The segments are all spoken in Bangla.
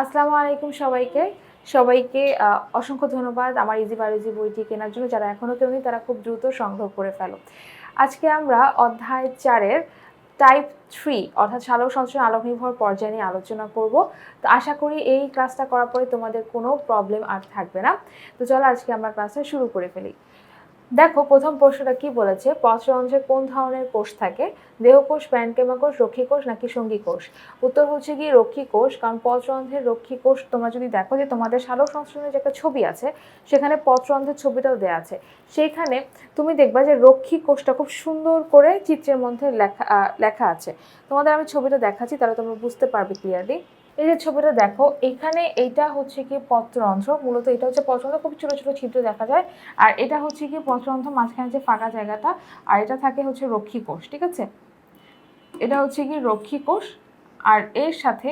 আসসালামু আলাইকুম সবাইকে। সবাইকে অসংখ্য ধন্যবাদ আমার ইজি বায়োলজি বইটি কেনার জন্য, যারা এখনও কেউনি তারা খুব দ্রুত সংগ্রহ করে ফেলো। আজকে আমরা অধ্যায় চারের টাইপ থ্রি অর্থাৎ সালোক সংশ্লেষণ আলোক নির্ভর পর্যায়ে নিয়ে আলোচনা করব। তো আশা করি এই ক্লাসটা করার পরে তোমাদের কোনো প্রবলেম আর থাকবে না। তো চলো আজকে আমরা ক্লাসটা শুরু করে ফেলি। দেখো, প্রথম প্রশ্নটা কি বলেছে? পত্ররন্ধ্রে কোন ধরনের কোষ থাকে? দেহকোষ প্যানকেমা কোষ রক্ষী কোষ নাকি সঙ্গী কোষ উত্তর হচ্ছে কি রক্ষী কোষ কারণ পত্ররন্ধ্রের রক্ষী কোষ তোমরা যদি দেখো যে তোমাদের সালোক সংশ্লেষণের যে একটা ছবি আছে, সেখানে পত্ররন্ধ্রের ছবিটাও দেওয়া আছে। সেইখানে তুমি দেখবা যে রক্ষী কোষটা খুব সুন্দর করে চিত্রের মধ্যে লেখা লেখা আছে। তোমাদের আমি ছবিটা দেখাচ্ছি, তাহলে তোমরা বুঝতে পারবে ক্লিয়ারলি এই যে ছবিটা দেখো, এখানে এইটা হচ্ছে কি পত্রন্ধ্র মূলত এটা হচ্ছে পত্রন্ধ্র খুব ছোট ছোট ছিদ্র দেখা যায়। আর এটা হচ্ছে কি পত্রন্ধ্র মাঝখানে যে ফাঁকা জায়গাটা, আর এটা থাকে হচ্ছে রক্ষী কোষ, ঠিক আছে? এটা হচ্ছে কি রক্ষী কোষ আর এর সাথে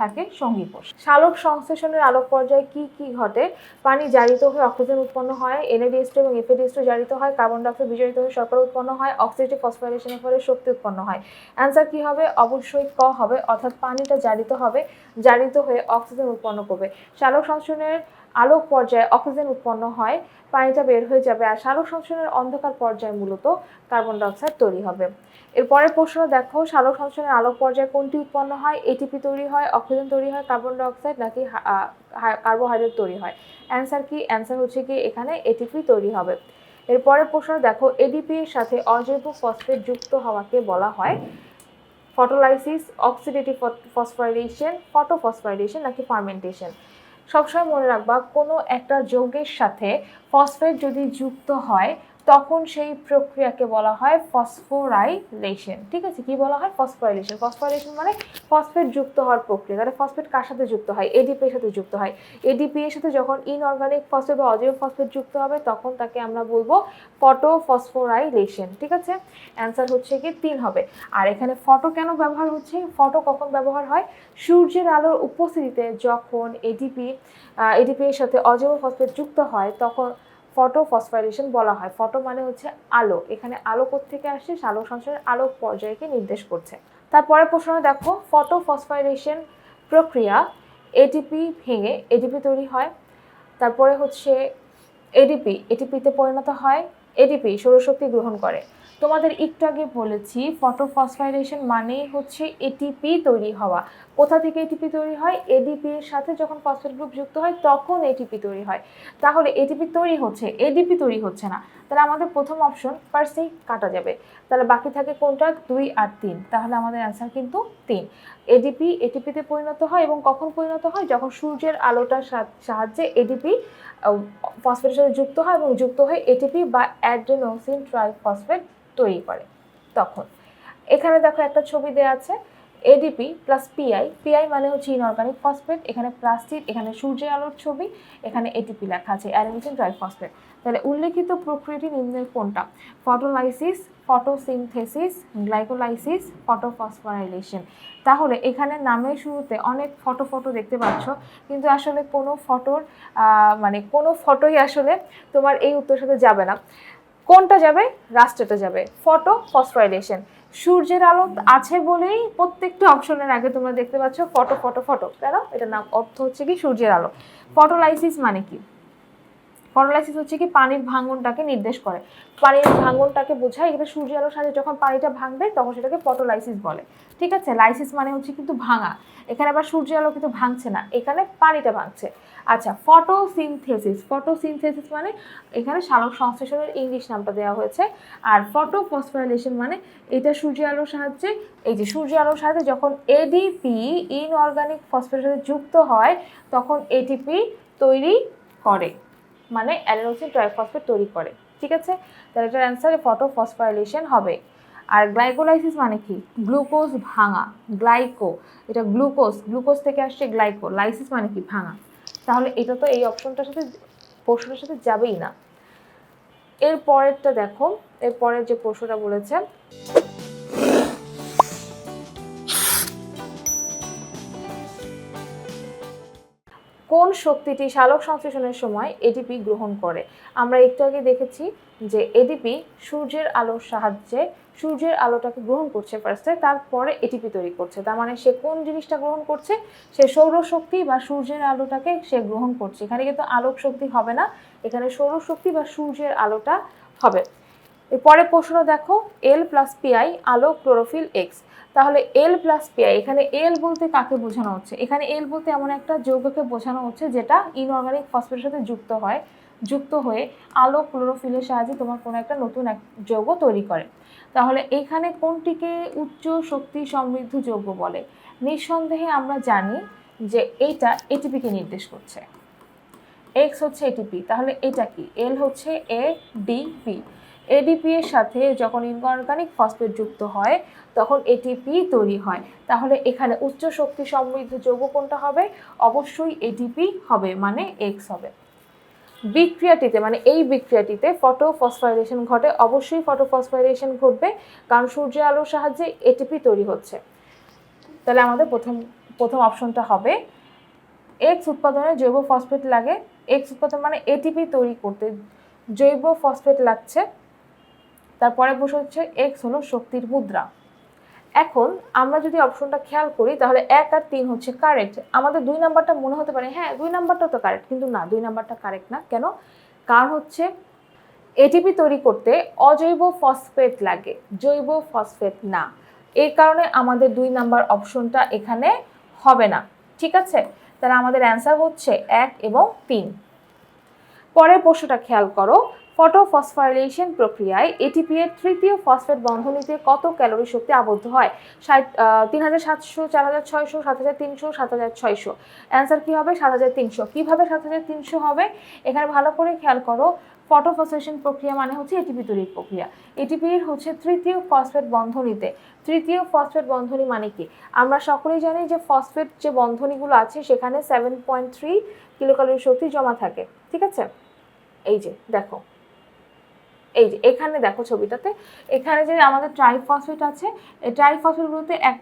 থাকে সঙ্গী কোষ। সালোক সংশ্লেষণের আলোক পর্যায়ে কি কি ঘটে? পানি জারিত হয়ে অক্সিজেন উৎপন্ন হয় এনএডিএস এবং এফএডিএস জারিত হয়, কার্বন ডাইঅক্সাইড বিজারিত হয়ে শর্করা উৎপন্ন হয় অক্সিজেন ফসফোরাইলেশনের ফলে শক্তি উৎপন্ন হয়। অ্যান্সার কি হবে? অবশ্যই ক হবে, অর্থাৎ পানিটা জারিত হবে, জারিত হয়ে অক্সিজেন উৎপন্ন করবে। সালোক সংশ্লেষণের আলোক পর্যায়ে অক্সিজেন উৎপন্ন হয়, পানিটা বের হয়ে যাবে আর সালোক সংশ্লেষণের অন্ধকার পর্যায়ে মূলত কার্বন ডাইঅক্সাইড তৈরি হবে। এরপরের প্রশ্ন দেখো সালোক সংশ্লেষণের আলোক পর্যায়ে কোনটি উৎপন্ন হয়? এটিপি তৈরি হয়, অক্সিজেন তৈরি হয়, কার্বন ডাইঅক্সাইড নাকি কার্বোহাইড্রেট তৈরি হয়? অ্যান্সার কি? অ্যান্সার হচ্ছে কি, এখানে এটিপি তৈরি হবে। এরপরের প্রশ্ন দেখো এডিপি এর সাথে অজৈব ফসফেট যুক্ত হওয়াকে বলা হয়। ফটোলাইসিস, অক্সিডেটিভ ফসফোরাইলেশন, ফটোফসফোরাইলেশন নাকি ফার্মেন্টেশন? সবসময় মনে রাখবা কোনো একটা যৌগের সাথে ফসফেট যদি যুক্ত হয় তখন সেই প্রক্রিয়াকে বলা হয় ফসফোরাইলেশন। ঠিক আছে? কি বলা হয়? ফসফোরাইলেশন। ফসফোরাইলেশন মানে ফসফেট যুক্ত হওয়ার প্রক্রিয়া। তাহলে ফসফেট কার সাথে যুক্ত হয়? এডিপি এর সাথে যুক্ত হয়। এডিপি এর সাথে যখন ইনঅর্গানিক ফসফেট বা অজৈব ফসফেট যুক্ত হবে, তখন তাকে আমরা বলব ফটোফসফোরাইলেশন ঠিক আছে? অ্যান্সার হচ্ছে কি তিন হবে। আর এখানে ফটো কেন ব্যবহার হচ্ছে? ফটো কখন ব্যবহার হয়? সূর্যের আলোর উপস্থিতিতে যখন এডিপি এডিপি এর সাথে অজৈব ফসফেট যুক্ত হয়, তখন ফটো ফসফাইলেশন বলা হয়। ফটো মানে হচ্ছে আলো। এখানে আলো থেকে আসছে আলো সংশ্লেষণের আলো পর্যায়কে নির্দেশ করছে। তারপরে প্রশ্ন, দেখো ফটো ফসফাইলেশন প্রক্রিয়া এটিপি ভেঙে এডিপি তৈরি হয়। তারপরে হচ্ছে এডিপি এটিপিতে পরিণত হয়। এডিপি সৌরশক্তি গ্রহণ করে। তোমাদের একটু আগে বলেছি ফটোফসফাইলেশন মানেই হচ্ছে এটিপি তৈরি হওয়া। কোথা থেকে এটিপি তৈরি হয়? এডিপি এর সাথে যখন ফসফেট গ্রুপ যুক্ত হয়, তখন এটিপি তৈরি হয়। তাহলে এটিপি তৈরি হচ্ছে এডিপি তৈরি হচ্ছে না। তাহলে আমাদের প্রথম অপশন পার্সেই কাটা যাবে। তাহলে বাকি থাকে কোনটা? দুই আর তিন। তাহলে আমাদের অ্যান্সার কিন্তু তিন। এডিপি এটিপিতে পরিণত হয় এবং কখন পরিণত হয়? যখন সূর্যের আলোটার সাহায্যে এডিপি ফসফেটের সাথে যুক্ত হয় এবং যুক্ত হয়ে এটিপি বা অ্যাডেনোসিন ট্রাইফসফেট তৈরি করে। তখন এখানে দেখো একটা ছবি দেওয়া আছে এডিপি প্লাস পিআই পিআই মানে হচ্ছে ইনঅর্গানিক ফসফেট এখানে প্লাস্টিক এখানে সূর্যের আলোর ছবি, এখানে এটিপি লেখা আছে অ্যাডেনোসিন ট্রাইফসফেট তাহলে উল্লেখিত প্রক্রিয়াটি নিম্নের কোনটা? Photolysis, photosynthesis, glycolysis, photophosphorylation. তাহলে এখানে নামের শুরুতে অনেক ফটো ফটো দেখতে পাচ্ছ, কিন্তু আসলে কোনো ফটোর মানে কোনো ফটোই আসলে তোমার এই উত্তর সাথে যাবে না। কোনটা যাবে? রাস্ট্রটা যাবে। ফটো ফসফোরাইলেশন সূর্যের আলো আছে বলেই প্রত্যেকটা অপশনের আগে তোমরা দেখতে পাচ্ছ ফটো ফটো ফটো। কেন? এটার নাম অর্থ হচ্ছে কি? সূর্যের আলো। ফটোলাইসিস মানে কি? ফটোলাইসিস হচ্ছে কি পানির ভাঙনটাকে নির্দেশ করে। পানির ভাঙনটাকে বোঝায় এটা সূর্য আলোর সাথে যখন পানিটা ভাঙবে তখন সেটাকে ফটোলাইসিস বলে। ঠিক আছে? লাইসিস মানে হচ্ছে কিন্তু ভাঙা। এখানে আবার সূর্য আলো কিন্তু ভাঙছে না, এখানে পানিটা ভাঙছে। আচ্ছা ফটোসিনথেসিস ফটোসিনথেসিস মানে এখানে সালোক সংশ্লেষণের ইংলিশ নামটা দেওয়া হয়েছে। আর ফটোফসফোরাইলেশন মানে এটা সূর্য আলোর সাহায্যে, এই যে সূর্য আলোর সাহায্যে যখন এডিপি ইনঅর্গানিক ফসফেটের সাথে যুক্ত হয়, তখন এটিপি তৈরি করে। মানে অ্যাডেনোসিন ট্রাইফসফেট তৈরি করে, ঠিক আছে? তাহলে এটার অ্যান্সার ফটোফসফোরাইলেশন হবে। আর গ্লাইকোলাইসিস মানে কি? গ্লুকোজ ভাঙা গ্লাইকো এটা গ্লুকোজ গ্লুকোজ থেকে আসছে গ্লাইকো লাইসিস মানে কি? ভাঙা। তাহলে এটা তো এই অপশনটার সাথে, প্রশ্নটার সাথে যাবেই না। এর পরেরটা দেখো এর পরের যে প্রশ্নটা বলেছে কোন শক্তিটি সালোক সংশ্লেষণের সময় এটিপি গ্রহণ করে? আমরা একটু আগে দেখেছি যে এডিপি সূর্যের আলোর সাহায্যে সূর্যের আলোটাকে গ্রহণ করছে ফার্স্টে তারপরে এটিপি তৈরি করছে। তার মানে সে কোন জিনিসটা গ্রহণ করছে? সে সৌরশক্তি বা সূর্যের আলোটাকে সে গ্রহণ করছে। এখানে কিন্তু আলোক শক্তি হবে না, এখানে সৌরশক্তি বা সূর্যের আলোটা হবে। এরপরে প্রশ্ন দেখো এল প্লাস পিআই আলো ক্লোরোফিল এক্স তাহলে এল প্লাস পিআই এখানে এল বলতে কাকে বোঝানো হচ্ছে? এখানে এল বলতে এমন একটা যৌগকে বোঝানো হচ্ছে যেটা ইনঅর্গানিক ফসফেটের সাথে যুক্ত হয়, যুক্ত হয়ে আলো ক্লোরোফিলের সাহায্যে তোমার কোনো একটা নতুন এক যৌগ তৈরি করে। তাহলে এখানে কোনটিকে উচ্চ শক্তি সমৃদ্ধ যৌগ বলে? নিঃসন্দেহে আমরা জানি যে এইটা এটিপিকে নির্দেশ করছে। এক্স হচ্ছে এটিপি তাহলে এটা কি? এল হচ্ছে এ ডিপি এডিপি এর সাথে যখন ইনঅর্গানিক ফসফেট যুক্ত হয়, তখন এটিপি তৈরি হয়। তাহলে এখানে উচ্চ শক্তি সমৃদ্ধ যৌগ কোনটা হবে? অবশ্যই এটিপি হবে মানে এক্স হবে। বিক্রিয়াটিতে মানে এই বিক্রিয়াটিতে ফটোফসফাইরেশন ঘটে, অবশ্যই ফটোফসফাইরেশন ঘটবে, কারণ সূর্যের আলোর সাহায্যে এটিপি তৈরি হচ্ছে। তাহলে আমাদের প্রথম প্রথম অপশনটা হবে এক্স উৎপাদনে জৈব ফসফেট লাগে। এক্স উৎপাদন মানে এটিপি তৈরি করতে জৈব ফসফেট লাগছে। তারপরে বসে হচ্ছে এক্স হলো শক্তির মুদ্রা। এখন আমরা যদি অপশনটা খেয়াল করি, তাহলে এক আর তিন হচ্ছে কারেক্ট আমাদের দুই নাম্বারটা মনে হতে পারে হ্যাঁ দুই নাম্বারটা তো কারেক্ট কিন্তু না, দুই নাম্বারটা কারেক্ট না। কেন? কারণ হচ্ছে এটিপি তৈরি করতে অজৈব ফসফেট লাগে, জৈব ফসফেট না। এই কারণে আমাদের দুই নাম্বার অপশনটা এখানে হবে না। ঠিক আছে? তাহলে আমাদের অ্যান্সার হচ্ছে এক এবং তিন। পরের প্রশ্নটা খেয়াল করো ফটোফসফাইলেশন প্রক্রিয়ায় এটিপি এর তৃতীয় ফসফেট বন্ধনীতে কত ক্যালোরি শক্তি আবদ্ধ হয়? তিন হাজার সাতশো চার হাজার ছয়শো সাত হাজার তিনশো সাত হাজার ছয়শো। অ্যান্সার কী হবে? সাত হাজার তিনশো। কীভাবে সাত হাজার তিনশো হবে? এখানে ভালো করে খেয়াল করো। ফটোফসফেশন প্রক্রিয়া মানে হচ্ছে এটিপি তৈরির প্রক্রিয়া। এটিপির হচ্ছে তৃতীয় ফসফেট বন্ধনীতে। তৃতীয় ফসফেট বন্ধনী মানে কি? আমরা সকলেই জানি যে ফসফেট যে বন্ধনীগুলো আছে, সেখানে সেভেন পয়েন্ট থ্রি কিলোক্যালোরি শক্তি জমা থাকে। ঠিক আছে? এই যে, দেখো। এই যে, এখানে দেখো ছবিটাতে। এখানে যে আমাদের ট্রাইফসফেট আছে, এই ট্রাইফসফেট গ্রুপে এক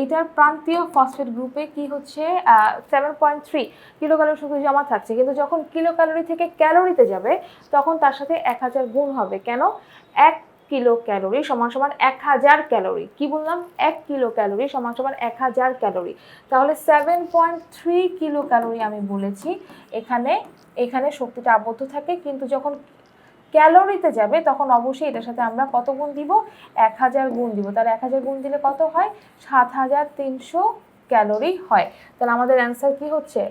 এইটার প্রান্তীয় ফসফেট গ্রুপে কি হচ্ছে seven point three kilo calorie শুধু জমা থাকছে। কিন্তু যখন কিলো ক্যালোরি থেকে ক্যালোরিতে যাবে, তখন তার সাথে এক হাজার গুণ হবে। কেন? এক কিলো ক্যালোরি সমান সমান এক হাজার ক্যালোরি। কি বললাম? এক কিলো ক্যালোরি সমান সমান এক হাজার ক্যালোরি। তাহলে seven point three kilo calorie আমি বলেছি, এখানে এখানে শক্তিটা আবদ্ধ থাকে। কিন্তু যখন ক্যালোরিতে যাবে, তখন অবশ্যই এটার সাথে আমরা কত গুণ দিব? এক হাজার গুণ দিব। তাহলে এক হাজার গুণ দিলে কত হয়? সাত হাজার তিনশো ক্যালোরি হয়। তাহলে আমাদের অ্যান্সার কি হচ্ছে?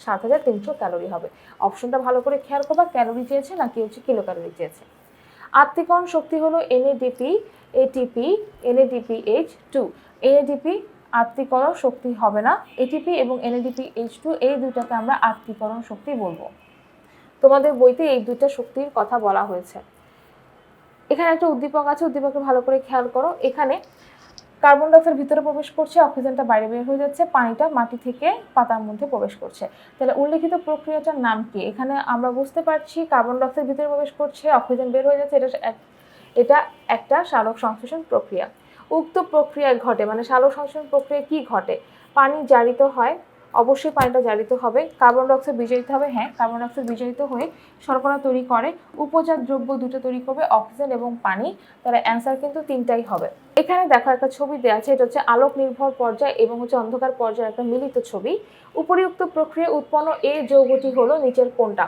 সাত হাজার তিনশো ক্যালোরি হবে। অপশনটা ভালো করে খেয়াল করবা, ক্যালোরি চেয়েছে নাকি হচ্ছে কিলো ক্যালোরি চেয়েছে? আত্মিকরণ শক্তি হলো NADP ATP NADP H two NADP আত্মীকরণ শক্তি হবে না এটিপি এবং এনএডিপি এইচ টু এই দুইটাকে আমরা আত্মীকরণ শক্তি বলব। তোমাদের বইতে এই দুইটা শক্তির কথা বলা হয়েছে। এখানে একটা উদ্দীপক আছে উদ্দীপকে ভালো করে খেয়াল করো। এখানে কার্বন ডাইঅক্সাইড ভিতরে প্রবেশ করছে, অক্সিজেনটা বাইরে বের হয়ে যাচ্ছে, পানিটা মাটি থেকে পাতার মধ্যে প্রবেশ করছে। তাহলে উল্লেখিত প্রক্রিয়াটার নাম কি? এখানে আমরা বুঝতে পারছি কার্বন ডাইঅক্সাইড ভিতরে প্রবেশ করছে, অক্সিজেন বের হয়ে যাচ্ছে, এটা এটা একটা সালোক সংশ্লেষণ প্রক্রিয়া। উক্ত প্রক্রিয়ায় ঘটে মানে সালোক সংশ্লেষণ প্রক্রিয়ায় কি ঘটে? পানি জারিত হয় অবশ্যই পানিটা জারিত হবে। কার্বন ডাইঅক্সাইড বিজড়িত হবে। হ্যাঁ কার্বন ডাইঅক্সাইড বিজড়িত হয়ে শর্করা তৈরি করে, উপজাত দ্রব্য দুটো তৈরি করবে অক্সিজেন এবং পানি। তাহলে অ্যান্সার কিন্তু তিনটাই হবে। এখানে দেখো একটা ছবি দেওয়া আছে, এটা হচ্ছে আলোক নির্ভর পর্যায় এবং হচ্ছে অন্ধকার পর্যায়ের একটা মিলিত ছবি। উপরিউক্ত প্রক্রিয়া উৎপন্ন এই যৌগটি হলো নিচের কোনটা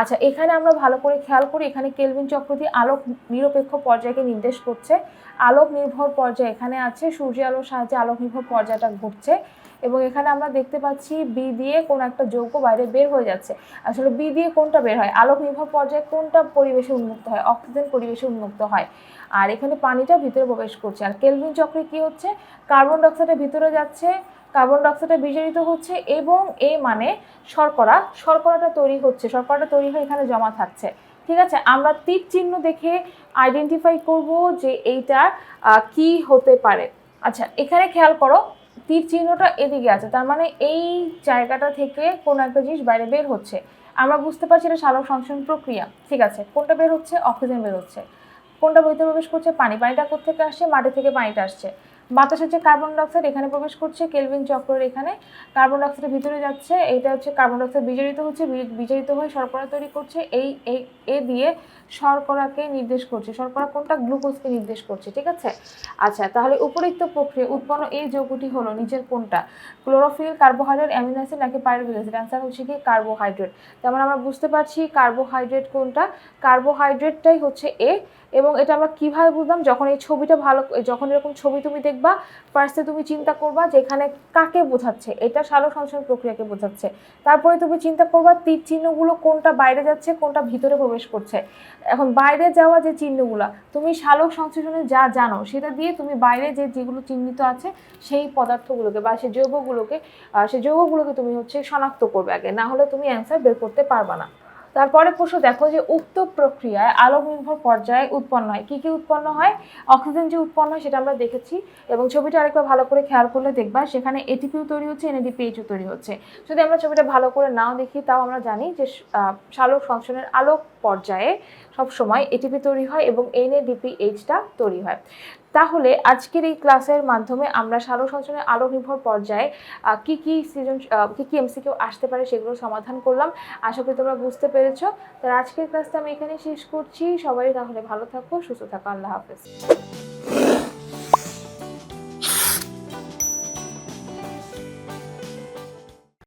আচ্ছা এখানে আমরা ভালো করে খেয়াল করি, এখানে কেলভিন চক্র দিয়ে আলোক নিরপেক্ষ পর্যায়কে নির্দেশ করছে। আলোক নির্ভর পর্যায় এখানে আছে সূর্য আলোর সাহায্যে আলোক নির্ভর পর্যায়টা ঘটছে। এবং এখানে আমরা দেখতে পাচ্ছি বি দিয়ে কোন একটা যৌগ বাইরে বের হয়ে যাচ্ছে। আসলে বি দিয়ে কোনটা বের হয়? আলোক নির্ভর পর্যায়ে কোনটা পরিবেশে উন্মুক্ত হয়? অক্সিজেন পরিবেশে উন্মুক্ত হয়। আর এখানে পানিটা ভিতরে প্রবেশ করছে। আর কেলভিন চক্রে কি হচ্ছে? কার্বন ডাইঅক্সাইডের ভিতরে যাচ্ছে। কার্বন ডাইঅক্সাইডে বিজারিত হচ্ছে এবং এ মানে শর্করা। শর্করাটা তৈরি হচ্ছে। শর্করাটা তৈরি হয়ে এখানে জমা থাকছে। ঠিক আছে? আমরা তীর চিহ্ন দেখে আইডেন্টিফাই করব যে এইটা আহ, কি হতে পারে। আচ্ছা এখানে খেয়াল করো। তীর চিহ্নটা এদিকে আছে। তার মানে এই জায়গাটা থেকে কোনো একটা জিনিস বাইরে বের হচ্ছে। আমরা বুঝতে পারছি এটা সালোক সংশোধন প্রক্রিয়া। ঠিক আছে, কোনটা বের হচ্ছে? অক্সিজেন বের হচ্ছে। কোনটা ভিতরে প্রবেশ করছে? পানি, পানিটা কোথেকে আসছে? মাটি থেকে পানিটা আসছে। বাতাস হচ্ছে কার্বন ডাইঅক্সাইড এখানে প্রবেশ করছে কেলভিন চক্রের এখানে কার্বন ডাইঅক্সাইডের ভিতরে যাচ্ছে এইটা হচ্ছে কার্বন ডাইঅক্সাইড বিজারিত হচ্ছে বিজারিত হয়ে শর্করা তৈরি করছে, এই এ দিয়ে শর্করাকে নির্দেশ করছে, শর্করা কোনটা? গ্লুকোজকে নির্দেশ করছে, ঠিক আছে? আচ্ছা তাহলে উপরিক্ত প্রক্রিয়া, উৎপন্ন এই যৌগটি হলো নিচের কোনটা? ক্লোরোফিল, কার্বোহাইড্রেট, অ্যামিনো অ্যাসিড নাকি পাইরুভিক অ্যাসিড অ্যান্সার হচ্ছে কি কার্বোহাইড্রেট। তেমন আমরা বুঝতে পারছি কার্বোহাইড্রেট কোনটা, কার্বোহাইড্রেটটাই হচ্ছে এ এবং এটা আমরা কীভাবে বুঝলাম? যখন এই ছবিটা ভালো, যখন এরকম ছবি তুমি দেখবা ফার্স্টে তুমি চিন্তা করবা যে এখানে কাকে বোঝাচ্ছে, এটা সালোক সংশ্লেষণ প্রক্রিয়াকে বোঝাচ্ছে। তারপরে তুমি চিন্তা করবা তীর চিহ্নগুলো কোনটা বাইরে যাচ্ছে, কোনটা ভিতরে প্রবেশ করছে। এখন বাইরে যাওয়া যে চিহ্নগুলো, তুমি সালোক সংশ্লেষণে যা জানো, সেটা দিয়ে তুমি বাইরে যে যেগুলো চিহ্নিত আছে, সেই পদার্থগুলোকে বা সেই যৌগগুলোকে সেই যৌগগুলোকে তুমি হচ্ছে শনাক্ত করবে আগে। না হলে তুমি অ্যান্সার বের করতে পারবা না। তারপরে প্রশ্ন দেখো যে উক্ত প্রক্রিয়ায় আলোক নির্ভর পর্যায়ে উৎপন্ন হয়। কি কি উৎপন্ন হয়? অক্সিজেন যে উৎপন্ন হয় সেটা আমরা দেখেছি এবং ছবিটা আরেকবার ভালো করে খেয়াল করলে দেখবা সেখানে এটিপিও তৈরি হচ্ছে এনএডিপিএইচও তৈরি হচ্ছে। যদি আমরা ছবিটা ভালো করে নাও দেখি, তাও আমরা জানি যে সালোক সংশ্লেষণের আলোক পর্যায়ে সবসময় এটিপি তৈরি হয় এবং এনএডিপিএইচটা তৈরি হয়। তাহলে আজকের এই ক্লাসের মাধ্যমে আমরা সারসঞ্চনের আলো নির্ভর পর্যায়ে কী কি সৃজন কী কি কি এমসিকিউ আসতে পারে সেগুলো সমাধান করলাম। আশা করি তোমরা বুঝতে পেরেছ। তার আজকের ক্লাসটা আমি এখানে শেষ করছি। সবাই তাহলে ভালো থাকো, সুস্থ থাকো, আল্লাহ হাফেজ।